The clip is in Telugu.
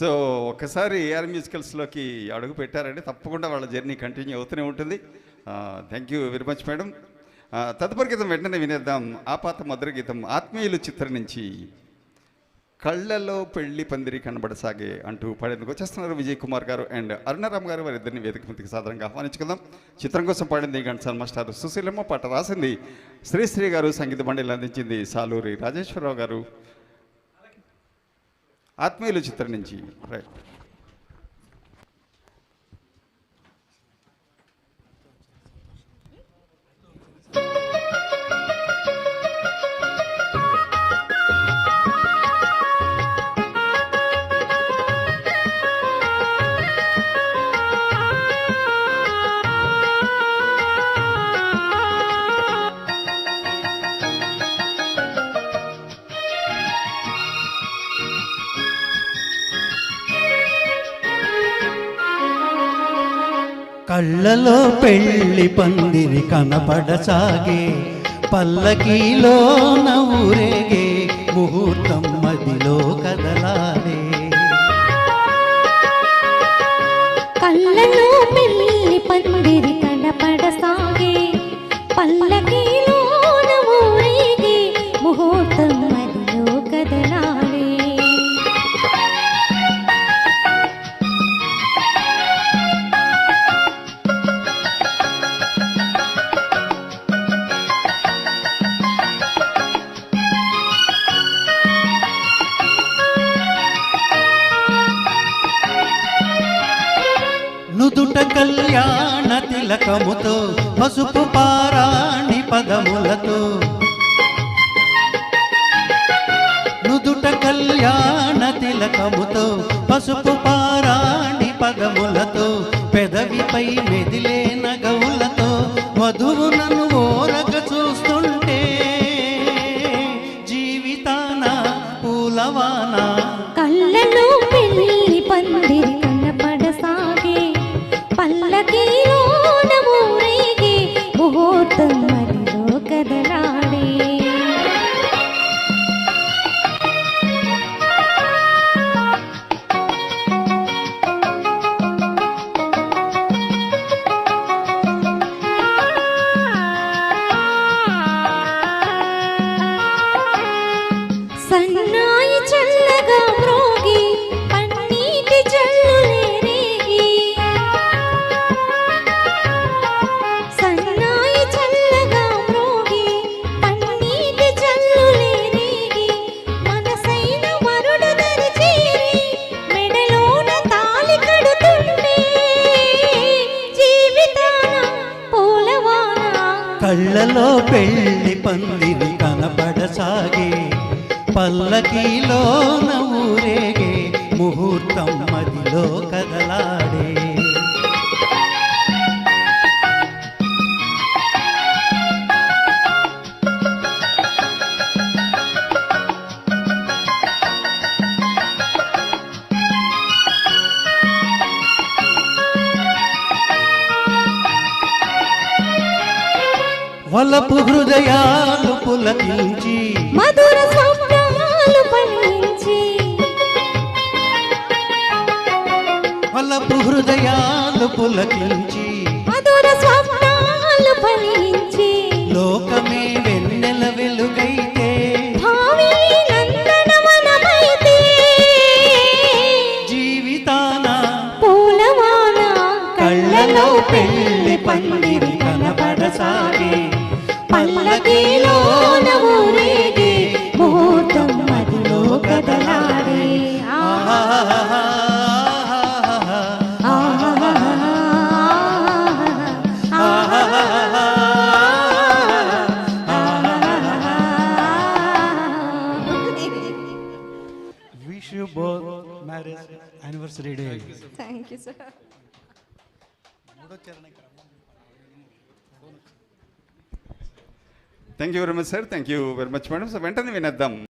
సో ఒకసారి ఏఆర్ మ్యూజికల్స్లోకి అడుగు పెట్టారంటే తప్పకుండా వాళ్ళ జర్నీ కంటిన్యూ అవుతూనే ఉంటుంది. Thank you very much madam. తదుపరి గీతం వెంటనే వినేద్దాం. ఆపాత మధుర గీతం ఆత్మీయులు చిత్రం నుంచి కళ్ళలో పెళ్ళి పందిరి కనబడసాగే అంటూ పాడేందుకు వచ్చేస్తున్నారు విజయ్ కుమార్ గారు అండ్ అరుణరామ్ గారు. వారిద్దరిని వేదిక మీదకి సాధారణంగా ఆహ్వానించుకుందాం. చిత్రం కోసం పాడింది ఘంటసాల మాస్టర్ సుశీలమ్మ. పాట రాసింది శ్రీశ్రీ గారు. సంగీత మండలి అందించింది సాలూరి రాజేశ్వరరావు గారు. ఆత్మీయులు చిత్రం నుంచి రైట్. కళ్ళలో పెళ్ళి పందిరి కనపడసాగే. పల్లకీలో నవ్వు కళ్యాణ తిలకముతో పసుపు పారాణి పదములతో. నుదుట కళ్యాణ తిలకముతో పసుపు పారాణి పదములతో పెదవిపై మెదిలే నగవులతో వధువు నన్ను ఓరగ చూస్తుంటే జీవితాన పూలవాన. కళ్ళలో तन కళ్ళలో పెళ్ళి పందిని కనపడసాగే. పల్లకీలో ఊరేగే వలపు హృదయాలు పులకించి మధుర స్వప్నాలు ఫలించి. వలపు హృదయాలు పులకించి మధుర స్వప్నాలు ఫలించి. లోకమే వెన్నెల వెలుగైతే జీవితాన పూలవాన కళ్ళలో పెళ్ళి పందిరి కనపడసాగే. పల్లకీలోన ఊరేగే ముహూర్తం మదిలో కదలాడే ఆహాహాహా. Wish you both marriage anniversary day thank you sir Thank you very much sir thank you very much madam so వెంటనే వినేద్దాం.